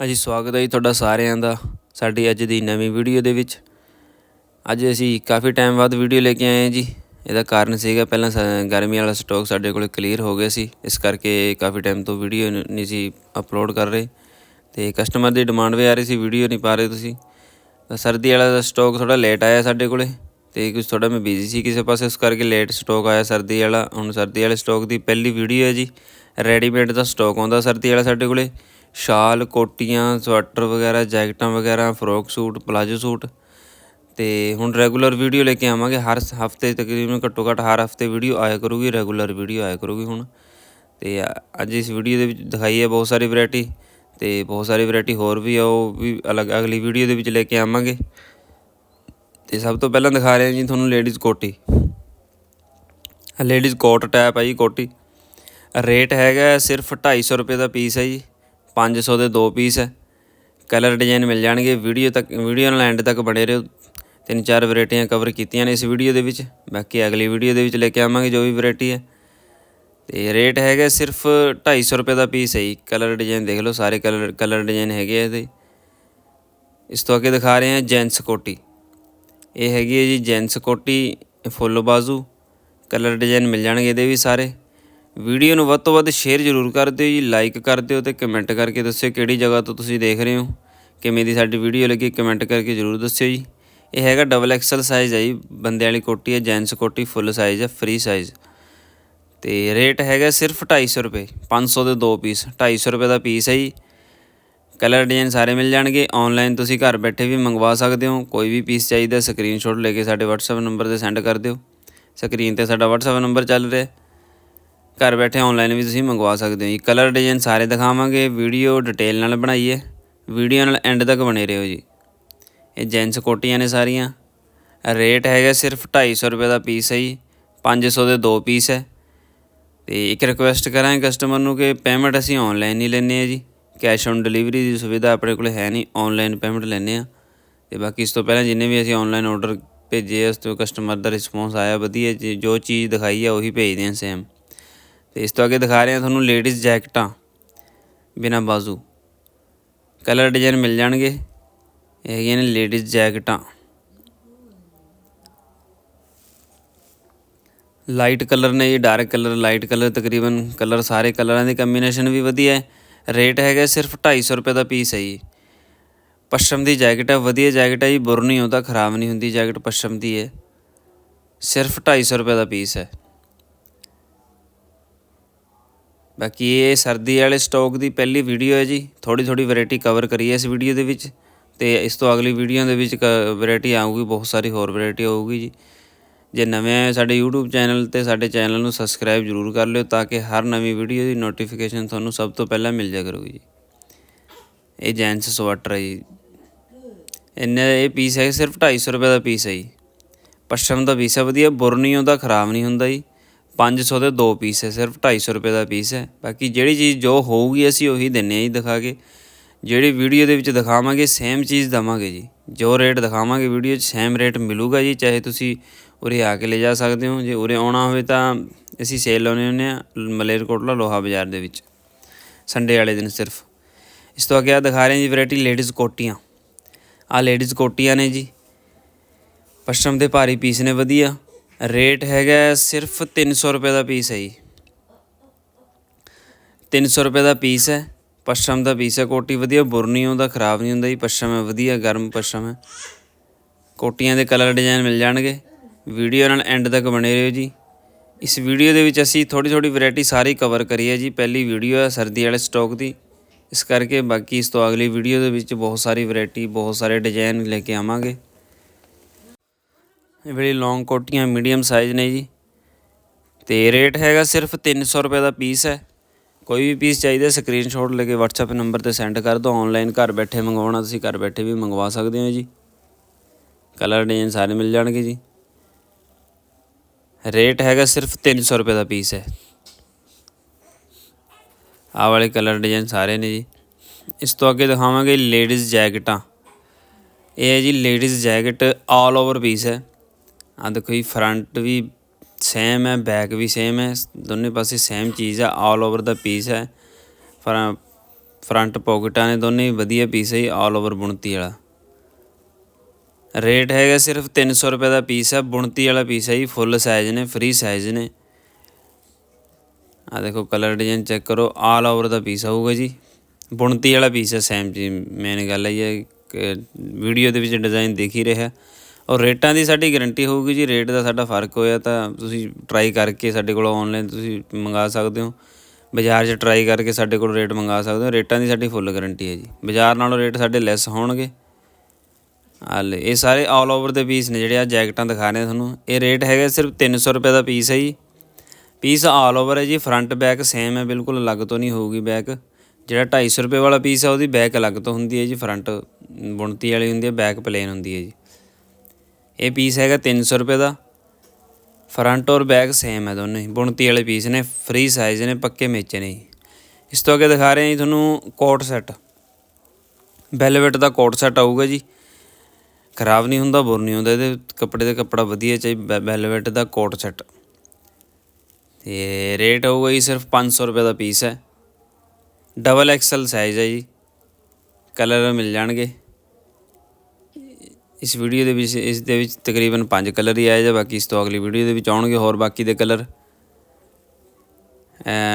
ਹਾਂਜੀ, ਸਵਾਗਤ ਹੈ ਜੀ ਤੁਹਾਡਾ ਸਾਰਿਆਂ ਦਾ ਸਾਡੀ ਅੱਜ ਦੀ ਨਵੀਂ ਵੀਡੀਓ ਦੇ ਵਿੱਚ। ਅੱਜ ਅਸੀਂ ਕਾਫੀ ਟਾਈਮ ਬਾਅਦ ਵੀਡੀਓ ਲੈ ਕੇ ਆਏ ਹਾਂ ਜੀ। ਇਹਦਾ ਕਾਰਨ ਸੀਗਾ ਪਹਿਲਾਂ ਸਾ- ਗਰਮੀ ਵਾਲਾ ਸਟਾਕ ਸਾਡੇ ਕੋਲ ਕਲੀਅਰ ਹੋ ਗਿਆ ਸੀ। ਇਸ ਕਰਕੇ ਕਾਫੀ ਟਾਈਮ ਤੋਂ ਵੀਡੀਓ ਨਹੀਂ ਸੀ ਅਪਲੋਡ ਕਰ ਰਹੇ। ਤੇ ਕਸਟਮਰ ਦੀ ਡਿਮਾਂਡ ਵੀ ਆ ਰਹੀ ਸੀ, ਵੀਡੀਓ ਨਹੀਂ ਪਾ ਰਹੇ ਤੁਸੀਂ। ਤਾਂ ਸਰਦੀ ਵਾਲਾ ਸਟਾਕ ਥੋੜਾ ਲੇਟ ਆਇਆ ਸਾਡੇ ਕੋਲੇ। ਤੇ ਕੁਝ ਥੋੜਾ ਮੈਂ ਬਿਜ਼ੀ ਸੀ ਕਿਸੇ ਪਾਸੇ, ਉਸ ਕਰਕੇ ਲੇਟ ਸਟਾਕ ਆਇਆ ਸਰਦੀ ਵਾਲਾ। ਹੁਣ ਸਰਦੀ ਵਾਲੇ ਸਟਾਕ ਦੀ ਪਹਿਲੀ ਵੀਡੀਓ ਹੈ ਜੀ। ਰੈਡੀਮੇਡ ਦਾ ਸਟਾਕ ਆਉਂਦਾ ਸਰਦੀ ਵਾਲਾ ਸਾਡੇ ਕੋਲੇ। ਸ਼ਾਲ, ਕੋਟੀਆਂ, ਸਵੈਟਰ ਵਗੈਰਾ, ਜੈਕਟਾਂ ਵਗੈਰਾ, ਫਰੋਕ ਸੂਟ, ਪਲਾਜੋ ਸੂਟ। ਤੇ ਹੁਣ ਰੈਗੂਲਰ ਵੀਡੀਓ ਲੈ ਕੇ ਆਵਾਂਗੇ। ਹਰ ਹਫ਼ਤੇ ਤਕਰੀਬਨ ਘੱਟੋ ਘੱਟ ਹਰ ਹਫ਼ਤੇ ਵੀਡੀਓ ਆਇਆ ਕਰੂਗੀ, ਰੈਗੂਲਰ ਵੀਡੀਓ ਆਇਆ ਕਰੂਗੀ ਹੁਣ। ਤੇ ਅੱਜ ਇਸ ਵੀਡੀਓ ਦੇ ਵਿੱਚ ਦਿਖਾਈ ਹੈ ਬਹੁਤ ਸਾਰੀ ਵੈਰਾਈਟੀ। ਤੇ ਬਹੁਤ ਸਾਰੀ ਵੈਰਾਈਟੀ ਹੋਰ ਵੀ ਆ, ਉਹ ਵੀ ਅਲੱਗ, ਅਗਲੀ ਵੀਡੀਓ ਦੇ ਵਿੱਚ ਲੈ ਕੇ ਆਵਾਂਗੇ। ਤੇ ਸਭ ਤੋਂ ਪਹਿਲਾਂ ਦਿਖਾ ਰਿਹਾ ਜੀ ਤੁਹਾਨੂੰ ਲੇਡੀਜ਼ ਕੋਟੀ। ਲੇਡੀਜ਼ ਕੋਟ ਟੈਪ ਹੈ ਜੀ ਕੋਟੀ। ਰੇਟ ਹੈਗਾ ਸਿਰਫ 250 ਰੁਪਏ ਦਾ ਪੀਸ ਹੈ ਜੀ। 500 ਦੇ ਦੋ ਪੀਸ ਹੈ। ਕਲਰ ਡਿਜ਼ਾਈਨ ਮਿਲ ਜਾਣਗੇ। ਵੀਡੀਓ ਤੱਕ, ਵੀਡੀਓ ਨਾਲ ਐਂਡ ਤੱਕ ਬਣੇ ਰਹੋ। ਤਿੰਨ ਚਾਰ ਵੈਰਾਈਟੀਆਂ ਕਵਰ ਕੀਤੀਆਂ ਨੇ ਇਸ ਵੀਡੀਓ ਦੇ ਵਿੱਚ। ਬਾਕੀ ਅਗਲੀ ਵੀਡੀਓ ਦੇ ਵਿੱਚ ਲੈ ਕੇ ਆਵਾਂਗੇ ਜੋ ਵੀ ਵੈਰਾਈਟੀ ਹੈ। ਤੇ ਰੇਟ ਹੈਗਾ ਸਿਰਫ 250 ਰੁਪਏ ਦਾ ਪੀਸ ਹੈ ਜੀ। ਕਲਰ ਡਿਜ਼ਾਈਨ ਦੇਖ ਲਓ, ਸਾਰੇ ਕਲਰ ਕਲਰ ਡਿਜ਼ਾਈਨ ਹੈਗੇ ਆ ਇਹਦੇ। ਇਸ ਤੋਂ ਅੱਗੇ ਦਿਖਾ ਰਹੇ ਹਾਂ ਜੈਂਟਸ ਕੋਟੀ। ਇਹ ਹੈਗੀ ਹੈ ਜੀ ਜੈਂਟਸ ਕੋਟੀ ਫੁੱਲ ਬਾਜ਼ੂ। ਕਲਰ ਡਿਜ਼ਾਈਨ ਮਿਲ ਜਾਣਗੇ ਇਹਦੇ ਵੀ ਸਾਰੇ। ਵੀਡੀਓ ਨੂੰ ਵੱਧ ਤੋਂ ਵੱਧ ਸ਼ੇਅਰ ਜ਼ਰੂਰ ਕਰ ਦਿਓ ਜੀ ਲਾਈਕ ਕਰ ਦਿਓ ਤੇ ਕਮੈਂਟ ਕਰਕੇ ਦੱਸਿਓ ਕਿਹੜੀ ਜਗ੍ਹਾ ਤੋਂ ਤੁਸੀਂ ਦੇਖ ਰਹੇ ਹੋ, ਕਿਵੇਂ ਦੀ ਸਾਡੀ ਵੀਡੀਓ ਲੱਗੀ ਕਮੈਂਟ ਕਰਕੇ ਜ਼ਰੂਰ ਦੱਸਿਓ ਜੀ। ਇਹ ਹੈਗਾ ਡਬਲ ਐਕਸਲ ਸਾਈਜ਼ ਹੈ ਜੀ, ਬੰਦੇ ਵਾਲੀ ਕੋਟੀ ਹੈ ਜੈਂਟਸ ਕੋਟੀ ਫੁੱਲ ਸਾਈਜ਼ ਹੈ ਫ੍ਰੀ ਸਾਈਜ਼ ਤੇ ਰੇਟ ਹੈਗਾ ਸਿਰਫ 250 ਰੁਪਏ 500 ਦੇ ਦੋ ਪੀਸ 250 ਰੁਪਏ ਦਾ ਪੀਸ ਹੈ ਜੀ। ਕਲਰ ਡਿਜ਼ਾਈਨ ਸਾਰੇ ਮਿਲ ਜਾਣਗੇ ਆਨਲਾਈਨ ਤੁਸੀਂ ਘਰ ਬੈਠੇ ਵੀ ਮੰਗਵਾ ਸਕਦੇ ਹੋ, ਕੋਈ ਵੀ ਪੀਸ ਚਾਹੀਦਾ ਸਕਰੀਨਸ਼ਾਟ ਲੈ ਕੇ ਸਾਡੇ WhatsApp ਨੰਬਰ ਤੇ ਸੈਂਡ ਕਰ ਦਿਓ। ਸਕਰੀਨ ਤੇ ਸਾਡਾ WhatsApp ਨੰਬਰ ਚੱਲ ਰਿਹਾ। ਘਰ ਬੈਠੇ ਆਨਲਾਈਨ ਵੀ ਤੁਸੀਂ ਮੰਗਵਾ ਸਕਦੇ ਹੋ ਜੀ। ਕਲਰ ਡਿਜ਼ਾਈਨ ਸਾਰੇ ਦਿਖਾਵਾਂਗੇ ਵੀਡੀਓ ਡਿਟੇਲ ਨਾਲ ਬਣਾਈ ਹੈ ਵੀਡੀਓ ਨਾਲ ਐਂਡ ਤੱਕ ਬਣੇ ਰਹੋ ਜੀ। ਇਹ ਜੈਂਟਸ ਕੋਟੀਆਂ ਨੇ ਸਾਰੀਆਂ। ਰੇਟ ਹੈਗਾ ਸਿਰਫ 250 ਰੁਪਏ ਦਾ ਪੀਸ ਹੈ ਜੀ। 500 ਦੇ ਦੋ ਪੀਸ ਹੈ। ਤੇ ਇੱਕ ਰਿਕੁਐਸਟ ਕਰਾਂਗੇ ਕਸਟਮਰ ਨੂੰ ਕਿ ਪੇਮੈਂਟ ਅਸੀਂ ਆਨਲਾਈਨ ਹੀ ਲੈਂਦੇ ਆ ਜੀ। ਕੈਸ਼ ਔਨ ਡਿਲੀਵਰੀ ਦੀ ਸੁਵਿਧਾ ਆਪਣੇ ਕੋਲ ਹੈ ਨਹੀਂ ਆਨਲਾਈਨ ਪੇਮੈਂਟ ਲੈਂਦੇ ਆ ਤੇ ਬਾਕੀ ਇਸ ਤੋਂ ਪਹਿਲਾਂ ਜਿੰਨੇ ਵੀ ਅਸੀਂ ਆਨਲਾਈਨ ਆਰਡਰ ਭੇਜੇ ਉਸ ਤੋਂ ਕਸਟਮਰ ਦਾ ਰਿਸਪੌਂਸ ਆਇਆ ਵਧੀਆ ਜੀ, ਜੋ ਚੀਜ਼ ਦਿਖਾਈ ਆ ਉਹੀ ਭੇਜਦੇ ਆ ਸੇਮ ਤੇ ਇਸ ਤੋਂ ਅੱਗੇ ਦਿਖਾ ਰਹੇ ਹਾਂ ਤੁਹਾਨੂੰ ਲੇਡੀਜ਼ ਜੈਕਟਾਂ ਬਿਨਾ ਬਾਜ਼ੂ। ਕਲਰ ਡਿਜ਼ਾਈਨ ਮਿਲ ਜਾਣਗੇ। ਇਹ ਹੈਗੀਆਂ ਨੇ ਲੇਡੀਜ਼ ਜੈਕਟਾਂ। ਲਾਈਟ ਕਲਰ ਨੇ ਇਹ ਡਾਰਕ ਕਲਰ ਲਾਈਟ ਕਲਰ ਤਕਰੀਬਨ ਕਲਰ ਸਾਰੇ ਕਲਰਾਂ ਦੀ ਕੰਬੀਨੇਸ਼ਨ ਵੀ ਵਧੀਆ ਹੈ। ਰੇਟ ਹੈਗਾ ਸਿਰਫ 250 ਰੁਪਏ ਦਾ ਪੀਸ ਹੈ ਜੀ। ਪਸ਼ਮ ਦੀ ਜੈਕਟ ਹੈ, ਵਧੀਆ ਜੈਕਟ ਹੈ ਜੀ, ਬੁਰ ਨਹੀਂ ਹੁੰਦਾ, ਖਰਾਬ ਨਹੀਂ ਹੁੰਦੀ ਜੈਕਟ ਪਸ਼ਮ ਦੀ ਹੈ ਸਿਰਫ 250 ਰੁਪਏ ਦਾ ਪੀਸ ਹੈ। ਬਾਕੀ ਇਹ ਸਰਦੀ ਵਾਲੇ ਸਟਾਕ ਦੀ ਪਹਿਲੀ ਵੀਡੀਓ ਹੈ ਜੀ। ਥੋੜੀ ਥੋੜੀ ਵੈਰਾਈਟੀ ਕਵਰ ਕਰੀ ਹੈ ਇਸ ਵੀਡੀਓ ਦੇ ਵਿੱਚ। ਤੇ ਇਸ ਤੋਂ ਅਗਲੀ ਵੀਡੀਓ ਦੇ ਵਿੱਚ ਵੈਰਾਈਟੀ ਆਊਗੀ, ਬਹੁਤ ਸਾਰੀ ਹੋਰ ਵੈਰਾਈਟੀ ਆਊਗੀ ਜੀ। ਜੇ ਨਵੇਂ ਆਏ ਸਾਡੇ YouTube ਚੈਨਲ ਤੇ ਸਾਡੇ ਚੈਨਲ ਨੂੰ ਸਬਸਕ੍ਰਾਈਬ ਜ਼ਰੂਰ ਕਰ ਲਿਓ ਤਾਂ ਕਿ ਹਰ ਨਵੀਂ ਵੀਡੀਓ ਦੀ ਨੋਟੀਫਿਕੇਸ਼ਨ ਤੁਹਾਨੂੰ ਸਭ ਤੋਂ ਪਹਿਲਾਂ ਮਿਲ ਜਾ ਕਰੂਗੀ ਜੀ। ਇਹ ਜੈਂਟਸ ਸਵੈਟਰ ਹੈ ਜੀ। ਇਹਨੇ ਇਹ ਪੀਸ ਹੈ ਸਿਰਫ 250 ਰੁਪਏ ਦਾ ਪੀਸ ਹੈ ਜੀ। ਪਸ਼ਮ ਦਾ ਪੀਸ ਹੈ, ਵਧੀਆ ਬੁਰ ਨਹੀਂ ਖਰਾਬ ਨਹੀਂ ਹੁੰਦਾ ਜੀ। 500 ਦੇ ਦੋ ਪੀਸ ਹੈ, ਸਿਰਫ 250 ਰੁਪਏ ਦਾ ਪੀਸ ਹੈ। ਬਾਕੀ ਜਿਹੜੀ ਚੀਜ਼ ਜੋ ਹੋਊਗੀ ਅਸੀਂ ਉਹੀ ਦਿੰਨੇ ਆ ਜੀ ਦਿਖਾ ਕੇ ਜਿਹੜੀ ਵੀਡੀਓ ਦੇ ਵਿੱਚ ਦਿਖਾਵਾਂਗੇ ਸੇਮ ਚੀਜ਼ ਦਵਾਂਗੇ ਜੀ। ਜੋ ਰੇਟ ਦਿਖਾਵਾਂਗੇ ਵੀਡੀਓ 'ਚ ਸੇਮ ਰੇਟ ਮਿਲੂਗਾ ਜੀ, ਚਾਹੇ ਤੁਸੀਂ ਉਰੇ ਆ ਕੇ ਲੈ ਜਾ ਸਕਦੇ ਹੋ। ਜੇ ਉਰੇ ਆਉਣਾ ਹੋਵੇ ਤਾਂ ਅਸੀਂ ਸੇਲ ਲਾਉਨੇ ਹੁੰਦੇ ਆ ਮਲੇਰਕੋਟਲਾ ਲੋਹਾ ਬਾਜ਼ਾਰ ਦੇ ਵਿੱਚ। ਸੰਡੇ ਵਾਲੇ ਦਿਨ ਸਿਰਫ। ਇਸ ਤੋਂ ਅੱਗੇ ਆ ਦਿਖਾ ਰਹੇ ਹਾਂ ਜੀ ਵੈਰਾਈਟੀ ਲੇਡੀਜ਼ ਕੋਟੀਆਂ। ਆ ਲੇਡੀਜ਼ ਕੋਟੀਆਂ ਨੇ ਜੀ। ਪਸ਼ਮ ਦੇ ਭਾਰੀ ਪੀਸ ਨੇ, ਵਧੀਆ। ਰੇਟ ਹੈਗਾ ਸਿਰਫ 300 ਰੁਪਏ ਦਾ ਪੀਸ ਹੈ ਜੀ। 300 ਰੁਪਏ ਦਾ ਪੀਸ ਹੈ, ਪਸ਼ਮ ਦਾ ਪੀਸ ਹੈ, ਕੋਟੀ ਵਧੀਆ ਬੁਰ ਨਹੀਂ ਹੁੰਦਾ ਖਰਾਬ ਨਹੀਂ ਹੁੰਦਾ ਜੀ, ਪਸ਼ਮ ਹੈ, ਵਧੀਆ, ਗਰਮ ਪਸ਼ਮ ਹੈ। ਕੋਟੀਆਂ ਦੇ ਕਲਰ ਡਿਜ਼ਾਈਨ ਮਿਲ ਜਾਣਗੇ। ਵੀਡੀਓ ਨਾਲ ਐਂਡ ਤੱਕ ਬਣੇ ਰਹੋ ਜੀ। ਇਸ ਵੀਡੀਓ ਦੇ ਵਿੱਚ ਅਸੀਂ ਥੋੜੀ ਥੋੜੀ ਵੈਰਾਈਟੀ ਸਾਰੀ ਕਵਰ ਕਰੀ ਹੈ ਜੀ। ਪਹਿਲੀ ਵੀਡੀਓ ਹੈ ਸਰਦੀ ਵਾਲੇ ਸਟਾਕ ਦੀ। ਇਸ ਕਰਕੇ ਬਾਕੀ ਇਸ ਤੋਂ ਅਗਲੀ ਵੀਡੀਓ ਦੇ ਵਿੱਚ ਬਹੁਤ ਸਾਰੀ ਵੈਰਾਈਟੀ ਬਹੁਤ ਸਾਰੇ ਡਿਜ਼ਾਈਨ ਲੈ ਕੇ ਆਵਾਂਗੇ। ਇਹ ਵੇਲੇ ਲੌਂਗ ਕੋਟੀਆਂ ਮੀਡੀਅਮ ਸਾਈਜ਼ ਨੇ ਜੀ। ਤੇ ਰੇਟ ਹੈਗਾ ਸਿਰਫ 300 ਰੁਪਏ ਦਾ ਪੀਸ ਹੈ। ਕੋਈ ਵੀ ਪੀਸ ਚਾਹੀਦਾ ਸਕਰੀਨਸ਼ਾਟ ਲੈ ਕੇ WhatsApp ਨੰਬਰ ਤੇ ਸੈਂਡ ਕਰ ਦਿਓ। ਆਨਲਾਈਨ ਘਰ ਬੈਠੇ ਮੰਗਵਾਉਣਾ, ਤੁਸੀਂ ਘਰ ਬੈਠੇ ਵੀ ਮੰਗਵਾ ਸਕਦੇ ਹੋ ਜੀ। ਕਲਰ ਡਿਜ਼ਾਈਨ ਸਾਰੇ ਮਿਲ ਜਾਣਗੇ ਜੀ। ਰੇਟ ਹੈਗਾ ਸਿਰਫ 300 ਰੁਪਏ ਦਾ ਪੀਸ ਹੈ। ਆਹ ਵਾਲੇ ਕਲਰ ਡਿਜ਼ਾਈਨ ਸਾਰੇ ਨੇ ਜੀ। ਇਸ ਤੋਂ ਅੱਗੇ ਦਿਖਾਵਾਂਗੇ ਲੇਡੀਜ਼ ਜੈਕਟਾਂ ਇਹ ਹੈ ਜੀ ladies jacket all over piece ਹੈ। ਆ ਦੇਖੋ ਜੀ ਫਰੰਟ ਵੀ ਸੇਮ ਹੈ ਬੈਕ ਵੀ ਸੇਮ ਹੈ, ਦੋਨੇ ਪਾਸੇ ਸੇਮ ਚੀਜ਼ ਆ ਆਲ ਓਵਰ ਦਾ ਪੀਸ ਹੈ। ਫਰ ਫਰੰਟ ਪਾਕਟਾਂ ਨੇ ਦੋਨੇ ਹੀ ਵਧੀਆ ਪੀਸ ਹੈ ਜੀ ਆਲ ਓਵਰ ਬੁਣਤੀ ਵਾਲਾ। ਰੇਟ ਹੈਗਾ ਸਿਰਫ 300 ਰੁਪਏ ਦਾ ਪੀਸ ਹੈ, ਬੁਣਤੀ ਵਾਲਾ ਪੀਸ ਹੈ ਜੀ ਫੁੱਲ ਸਾਈਜ਼ ਨੇ ਫ੍ਰੀ ਸਾਈਜ਼ ਨੇ। ਆ ਦੇਖੋ ਕਲਰ ਡਿਜ਼ਾਈਨ ਚੈੱਕ ਕਰੋ ਆਲ ਓਵਰ ਦਾ ਪੀਸ ਆਊਗਾ ਜੀ। ਬੁਣਤੀ ਵਾਲਾ ਪੀਸ ਹੈ ਸੇਮ ਜੀ ਮੇਨ ਗੱਲ ਹੈ ਇਹ ਕਿ ਵੀਡੀਓ ਦੇ ਵਿੱਚ ਡਿਜ਼ਾਈਨ ਦੇਖ ਹੀ ਰਿਹਾ। ਔਰ ਰੇਟਾਂ ਦੀ ਸਾਡੀ ਗਾਰੰਟੀ ਹੋਊਗੀ ਜੀ, ਰੇਟ ਦਾ ਸਾਡਾ ਫ਼ਰਕ ਹੋਇਆ ਤਾਂ ਤੁਸੀਂ ਟਰਾਈ ਕਰਕੇ ਸਾਡੇ ਕੋਲੋਂ ਆਨਲਾਈਨ ਤੁਸੀਂ ਮੰਗਾ ਸਕਦੇ ਹੋ। ਬਾਜ਼ਾਰ 'ਚ ਟਰਾਈ ਕਰਕੇ ਸਾਡੇ ਕੋਲ ਰੇਟ ਮੰਗਾ ਸਕਦੇ ਹੋ। ਰੇਟਾਂ ਦੀ ਸਾਡੀ ਫੁੱਲ ਗਾਰੰਟੀ ਹੈ ਜੀ। ਬਾਜ਼ਾਰ ਨਾਲੋਂ ਰੇਟ ਸਾਡੇ ਲੈਸ ਹੋਣਗੇ। ਹਾਲੇ ਇਹ ਸਾਰੇ ਆਲ ਓਵਰ ਦੇ ਪੀਸ ਨੇ ਜਿਹੜੇ ਆ ਜੈਕਟਾਂ ਦਿਖਾ ਰਹੇ ਤੁਹਾਨੂੰ। ਇਹ ਰੇਟ ਹੈਗਾ ਸਿਰਫ 300 ਰੁਪਏ ਦਾ ਪੀਸ ਹੈ ਜੀ। ਪੀਸ ਆਲ ਓਵਰ ਹੈ ਜੀ ਫਰੰਟ ਬੈਕ ਸੇਮ ਹੈ, ਬਿਲਕੁਲ ਅਲੱਗ ਤੋਂ ਨਹੀਂ ਹੋਊਗੀ ਬੈਕ ਜਿਹੜਾ 250 ਰੁਪਏ ਵਾਲਾ ਪੀਸ ਹੈ, ਉਹਦੀ ਬੈਕ ਅਲੱਗ ਤੋਂ ਹੁੰਦੀ ਹੈ ਜੀ ਫਰੰਟ ਬੁਣਤੀ ਵਾਲੀ ਹੁੰਦੀ ਹੈ ਬੈਕ ਪਲੇਨ ਹੁੰਦੀ ਹੈ ਜੀ। ਇਹ ਪੀਸ ਹੈਗਾ 300 ਰੁਪਏ ਦਾ। ਫਰੰਟ ਔਰ ਬੈਕ ਸੇਮ ਹੈ ਦੋਨੇ ਬੁਣਤੀ ਵਾਲੇ ਪੀਸ ਨੇ ਫ੍ਰੀ ਸਾਈਜ਼ ਨੇ, ਪੱਕੇ ਮੇਚੇ ਨੇ ਜੀ। ਇਸ ਤੋਂ ਅੱਗੇ ਦਿਖਾ ਰਹੇ ਹਾਂ ਜੀ ਤੁਹਾਨੂੰ ਕੋਟ ਸੈੱਟ ਵੈਲਵਟ ਦਾ ਕੋਟ ਸੈੱਟ ਆਊਗਾ ਜੀ। ਖਰਾਬ ਨਹੀਂ ਹੁੰਦਾ, ਬੁਰ ਨਹੀਂ ਹੁੰਦਾ। ਇਹਦੇ ਕੱਪੜੇ ਦਾ ਕੱਪੜਾ ਵਧੀਆ ਚਾਹੀ ਵੈਲਵਟ ਦਾ ਕੋਟ ਸੈੱਟ ਤੇ ਰੇਟ ਹੋਊਗਾ ਜੀ ਸਿਰਫ 500 ਰੁਪਏ ਦਾ ਪੀਸ ਹੈ। ਡਬਲ ਐਕਸਲ ਸਾਈਜ਼ ਹੈ ਜੀ। ਕਲਰ ਮਿਲ ਜਾਣਗੇ। ਇਸ ਵੀਡੀਓ ਦੇ ਵਿੱਚ, ਇਸ ਦੇ ਵਿੱਚ ਤਕਰੀਬਨ 5 ਕਲਰ ਹੀ ਆਏ ਜਾਂ, ਬਾਕੀ ਇਸ ਤੋਂ ਅਗਲੀ ਵੀਡੀਓ ਦੇ ਵਿੱਚ ਆਉਣਗੇ ਹੋਰ ਬਾਕੀ ਦੇ ਕਲਰ।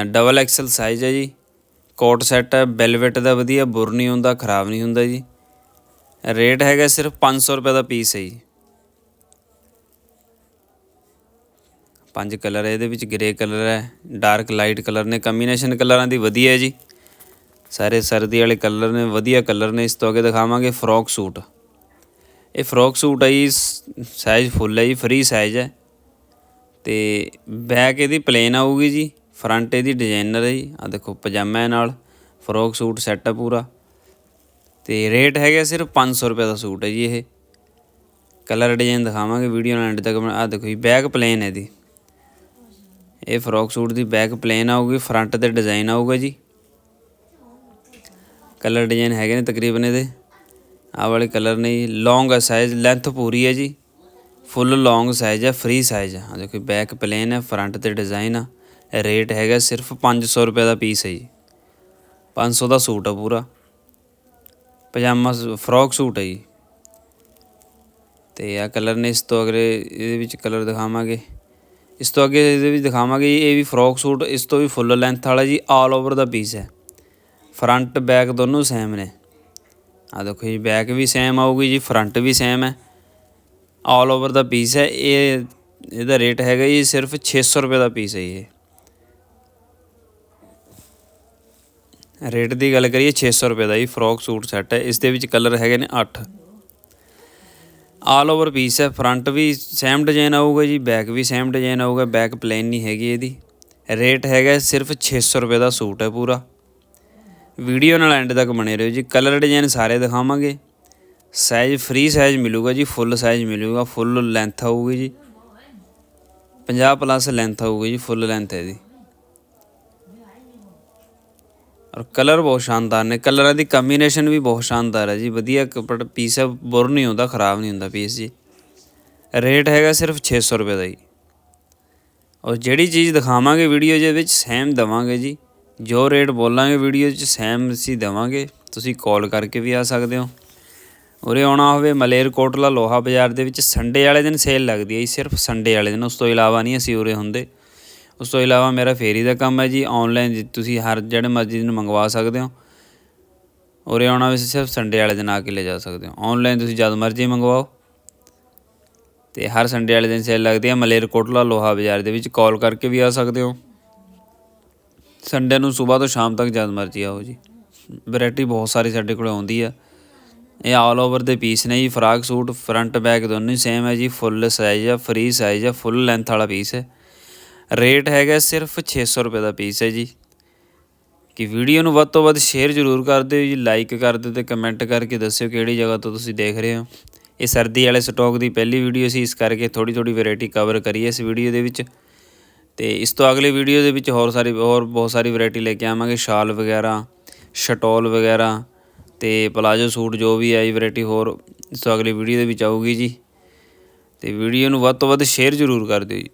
ਡਬਲ ਐਕਸਲ ਸਾਈਜ਼ ਹੈ ਜੀ। ਕੋਟ ਸੈੱਟ ਹੈ ਵੈਲਵਟ ਦਾ ਵਧੀਆ, ਬੁਰ ਨਹੀਂ ਹੁੰਦਾ, ਖਰਾਬ ਨਹੀਂ ਹੁੰਦਾ ਜੀ। ਰੇਟ ਹੈਗਾ ਸਿਰਫ 500 ਰੁਪਏ ਦਾ ਪੀਸ ਹੈ ਜੀ। ਪੰਜ ਕਲਰ ਹੈ ਇਹਦੇ ਵਿੱਚ ਗ੍ਰੇ ਕਲਰ ਹੈ ਡਾਰਕ ਲਾਈਟ ਕਲਰ ਨੇ ਕੰਬੀਨੇਸ਼ਨ ਕਲਰਾਂ ਦੀ ਵਧੀਆ ਹੈ ਜੀ। ਸਾਰੇ ਸਰਦੀ ਵਾਲੇ ਕਲਰ ਨੇ, ਵਧੀਆ ਕਲਰ ਨੇ, ਇਸ ਤੋਂ ਅੱਗੇ ਦਿਖਾਵਾਂਗੇ ਫਰੋਕ ਸੂਟ ਇਹ ਫਰੋਕ ਸੂਟ ਹੈ ਜੀ ਸਾਈਜ਼ ਫੁੱਲ ਹੈ ਜੀ ਫਰੀ ਸਾਈਜ਼ ਹੈ ਤੇ ਬੈਕ ਇਹਦੀ ਪਲੇਨ ਆਊਗੀ ਜੀ ਫਰੰਟ ਇਹਦੀ ਡਿਜ਼ਾਈਨਰ ਹੈ ਜੀ। ਆ ਦੇਖੋ, ਪਜਾਮਾ ਹੈ ਨਾਲ, ਫਰੋਕ ਸੂਟ ਸੈੱਟ ਹੈ ਪੂਰਾ। ਤੇ ਰੇਟ ਹੈਗਾ ਸਿਰਫ 500 ਰੁਪਏ ਦਾ ਸੂਟ ਹੈ ਜੀ ਇਹ। ਕਲਰ ਡਿਜ਼ਾਈਨ ਦਿਖਾਵਾਂਗੇ ਵੀਡੀਓ ਨਾਲ ਐਂਡ ਤੱਕ। ਆ ਦੇਖੋ ਜੀ ਬੈਕ ਪਲੇਨ ਹੈ ਇਹਦੀ। ਇਹ ਫਰੋਕ ਸੂਟ ਦੀ ਬੈਕ ਪਲੇਨ ਆਊਗੀ ਫਰੰਟ ਤੇ ਡਿਜ਼ਾਈਨ ਆਊਗਾ ਜੀ। ਕਲਰ ਡਿਜ਼ਾਈਨ ਹੈਗੇ ਨੇ ਤਕਰੀਬਨ ਇਹਦੇ। ਆਹ ਵਾਲੇ ਕਲਰ ਨੇ ਜੀ। ਲੌਂਗ ਹੈ ਸਾਈਜ਼ ਲੈਂਥ ਪੂਰੀ ਹੈ ਜੀ। ਫੁੱਲ ਲੌਂਗ ਸਾਈਜ਼ ਹੈ ਫ੍ਰੀ ਸਾਈਜ਼ ਹੈ ਆ ਦੇਖੋ ਬੈਕ ਪਲੇਨ ਹੈ ਫਰੰਟ ਤੇ ਡਿਜ਼ਾਈਨ ਆ। ਰੇਟ ਹੈਗਾ ਸਿਰਫ 500 ਰੁਪਏ ਦਾ ਪੀਸ ਹੈ ਜੀ। 500 ਦਾ ਸੂਟ ਆ ਪੂਰਾ। ਪਜਾਮਾ ਫਰੋਕ ਸੂਟ ਹੈ ਜੀ। ਤੇ ਆ ਕਲਰ ਨੇ ਇਸ ਤੋਂ ਅਗਲੇ, ਇਹਦੇ ਵਿੱਚ ਕਲਰ ਦਿਖਾਵਾਂਗੇ। ਇਸ ਤੋਂ ਅੱਗੇ ਇਹਦੇ ਵਿੱਚ ਦਿਖਾਵਾਂਗੇ ਜੀ, ਇਹ ਵੀ ਫਰੋਕ ਸੂਟ, ਇਸ ਤੋਂ ਵੀ ਫੁੱਲ ਲੈਂਥ ਵਾਲਾ ਜੀ ਆਲ ਓਵਰ ਦਾ ਪੀਸ ਹੈ ਫਰੰਟ ਬੈਕ ਦੋਨੋਂ ਸੇਮ ਨੇ। ਆ ਦੇਖੋ ਜੀ ਬੈਕ ਵੀ ਸੇਮ ਆਊਗੀ ਜੀ ਫਰੰਟ ਵੀ ਸੇਮ ਹੈ। ਆਲ ਓਵਰ ਦਾ ਪੀਸ ਹੈ। ਇਹ, ਇਹਦਾ ਰੇਟ ਹੈਗਾ ਜੀ ਸਿਰਫ 600 ਰੁਪਏ ਦਾ ਪੀਸ ਹੈ ਇਹ। ਰੇਟ ਦੀ ਗੱਲ ਕਰੀਏ 600 ਰੁਪਏ ਦਾ ਜੀ ਫਰੋਕ ਸੂਟ ਸੈੱਟ ਹੈ। ਇਸ ਦੇ ਵਿੱਚ ਕਲਰ ਹੈਗੇ ਨੇ 8 ਆਲ ਓਵਰ ਪੀਸ ਹੈ। ਫਰੰਟ ਵੀ ਸੇਮ ਡਿਜ਼ਾਈਨ ਆਊਗਾ ਜੀ ਬੈਕ ਵੀ ਸੇਮ ਡਿਜ਼ਾਈਨ ਆਊਗਾ ਬੈਕ ਪਲੇਨ ਨਹੀਂ ਹੈਗੀ ਇਹਦੀ। ਰੇਟ ਹੈਗਾ ਸਿਰਫ 600 ਰੁਪਏ ਦਾ ਸੂਟ ਹੈ ਪੂਰਾ। ਵੀਡੀਓ ਨਾਲ ਐਂਡ ਤੱਕ ਬਣੇ ਰਹੋ ਜੀ। ਕਲਰ ਡਿਜ਼ਾਈਨ ਸਾਰੇ ਦਿਖਾਵਾਂਗੇ। ਸਾਈਜ਼ ਫ੍ਰੀ ਸਾਈਜ਼ ਮਿਲੂਗਾ ਜੀ ਫੁੱਲ ਸਾਈਜ਼ ਮਿਲੂਗਾ ਫੁੱਲ ਲੈਂਥ ਆਊਗੀ ਜੀ। 50 ਪਲੱਸ ਲੈਂਥ ਆਊਗੀ ਜੀ ਫੁੱਲ ਲੈਂਥ ਹੈ ਇਹਦੀ। ਔਰ ਕਲਰ ਬਹੁਤ ਸ਼ਾਨਦਾਰ ਨੇ। ਕਲਰਾਂ ਦੀ ਕੰਬੀਨੇਸ਼ਨ ਵੀ ਬਹੁਤ ਸ਼ਾਨਦਾਰ ਹੈ ਜੀ। ਵਧੀਆ ਕੱਪੜਾ ਪੀਸ ਹੈ, ਬੁਰ ਨਹੀਂ ਹੁੰਦਾ, ਖਰਾਬ ਨਹੀਂ ਹੁੰਦਾ ਪੀਸ ਜੀ। ਰੇਟ ਹੈਗਾ ਸਿਰਫ 600 ਰੁਪਏ ਦਾ ਜੀ। ਔਰ ਜਿਹੜੀ ਚੀਜ਼ ਦਿਖਾਵਾਂਗੇ ਵੀਡੀਓ ਦੇ ਵਿੱਚ ਸੇਮ ਦਵਾਂਗੇ ਜੀ। ਜੋ ਰੇਟ ਬੋਲਾਂਗੇ ਵੀਡੀਓ 'ਚ ਸੈਮ ਅਸੀਂ ਦੇਵਾਂਗੇ, ਤੁਸੀਂ ਕਾਲ ਕਰਕੇ ਵੀ ਆ ਸਕਦੇ ਹੋ। ਉਰੇ ਆਉਣਾ ਹੋਵੇ ਮਲੇਰਕੋਟਲਾ ਲੋਹਾ ਬਾਜ਼ਾਰ ਦੇ ਵਿੱਚ ਸੰਡੇ ਵਾਲੇ ਦਿਨ ਸੇਲ ਲੱਗਦੀ ਹੈ ਜੀ, ਸਿਰਫ ਸੰਡੇ ਵਾਲੇ ਦਿਨ, ਉਸ ਤੋਂ ਇਲਾਵਾ ਨਹੀਂ ਅਸੀਂ ਉਰੇ ਹੁੰਦੇ। ਉਸ ਤੋਂ ਇਲਾਵਾ ਮੇਰਾ ਫੇਰੀ ਦਾ ਕੰਮ ਹੈ ਜੀ ਆਨਲਾਈਨ ਤੁਸੀਂ ਹਰ ਜਿਹੜੇ ਮਰਜ਼ੀ ਨੂੰ ਮੰਗਵਾ ਸਕਦੇ ਹੋ। ਉਰੇ ਆਉਣਾ ਵੀ ਸਿਰਫ ਸੰਡੇ ਵਾਲੇ ਦਿਨ ਆ ਕੇ ਲੈ ਜਾ ਸਕਦੇ ਹੋ। ਆਨਲਾਈਨ ਤੁਸੀਂ ਜਦ ਮਰਜ਼ੀ ਮੰਗਵਾਓ। ਤੇ ਹਰ ਸੰਡੇ ਵਾਲੇ ਦਿਨ ਸੇਲ ਲੱਗਦੀ ਹੈ, ਮਲੇਰਕੋਟਲਾ ਲੋਹਾ ਬਾਜ਼ਾਰ ਦੇ ਵਿੱਚ ਕਾਲ ਕਰਕੇ ਵੀ ਆ ਸਕਦੇ ਹੋ। ਸੰਡੇ ਨੂੰ ਸਵੇਰ ਤੋਂ ਸ਼ਾਮ ਤੱਕ ਜਦ ਮਰਜ਼ੀ ਆਓ ਜੀ। ਵੈਰਾਈਟੀ ਬਹੁਤ ਸਾਰੀ ਸਾਡੇ ਕੋਲ ਆਉਂਦੀ ਆ। ਇਹ ਆਲ ਓਵਰ ਦੇ ਪੀਸ ਨੇ ਜੀ ਫਰਾਕ ਸੂਟ ਫਰੰਟ ਬੈਕ ਦੋਨੋਂ ਹੀ ਸੇਮ ਹੈ ਜੀ ਫੁੱਲ ਸਾਈਜ਼ ਆ ਫ੍ਰੀ ਸਾਈਜ਼ ਆ ਫੁੱਲ ਲੈਂਥ ਵਾਲਾ ਪੀਸ ਹੈ। ਰੇਟ ਹੈਗਾ ਸਿਰਫ 600 ਰੁਪਏ ਦਾ ਪੀਸ ਹੈ ਜੀ। ਕਿ ਵੀਡੀਓ ਨੂੰ ਵੱਧ ਤੋਂ ਵੱਧ ਸ਼ੇਅਰ ਜ਼ਰੂਰ ਕਰ ਦਿਓ ਜੀ ਲਾਈਕ ਕਰ ਦਿਓ ਤੇ ਕਮੈਂਟ ਕਰਕੇ ਦੱਸਿਓ ਕਿਹੜੀ ਜਗ੍ਹਾ ਤੋਂ ਤੁਸੀਂ ਦੇਖ ਰਹੇ ਹੋ। ਇਹ ਸਰਦੀ ਵਾਲੇ ਸਟਾਕ ਦੀ ਪਹਿਲੀ ਵੀਡੀਓ ਸੀ, ਇਸ ਕਰਕੇ ਥੋੜੀ ਥੋੜੀ ਵੈਰਾਈਟੀ ਕਵਰ ਕਰੀਏ ਇਸ ਵੀਡੀਓ ਦੇ ਵਿੱਚ। ਤੇ ਇਸ ਤੋਂ ਅਗਲੇ ਵੀਡੀਓ ਦੇ ਵਿੱਚ ਹੋਰ ਸਾਰੀ, ਹੋਰ ਬਹੁਤ ਸਾਰੀ ਵੈਰਾਈਟੀ ਲੈ ਕੇ ਆਵਾਂਗੇ। ਸ਼ਾਲ ਵਗੈਰਾ, ਸ਼ਟੋਲ ਵਗੈਰਾ ਤੇ ਪਲਾਜੋ ਸੂਟ ਜੋ ਵੀ ਆਈ ਵੈਰਾਈਟੀ ਹੋਰ ਇਸ ਤੋਂ ਅਗਲੀ ਵੀਡੀਓ ਦੇ ਵਿੱਚ ਆਊਗੀ ਜੀ। ਤੇ ਵੀਡੀਓ ਨੂੰ ਵੱਧ ਤੋਂ ਵੱਧ ਸ਼ੇਅਰ ਜ਼ਰੂਰ ਕਰ ਦਿਓ ਜੀ।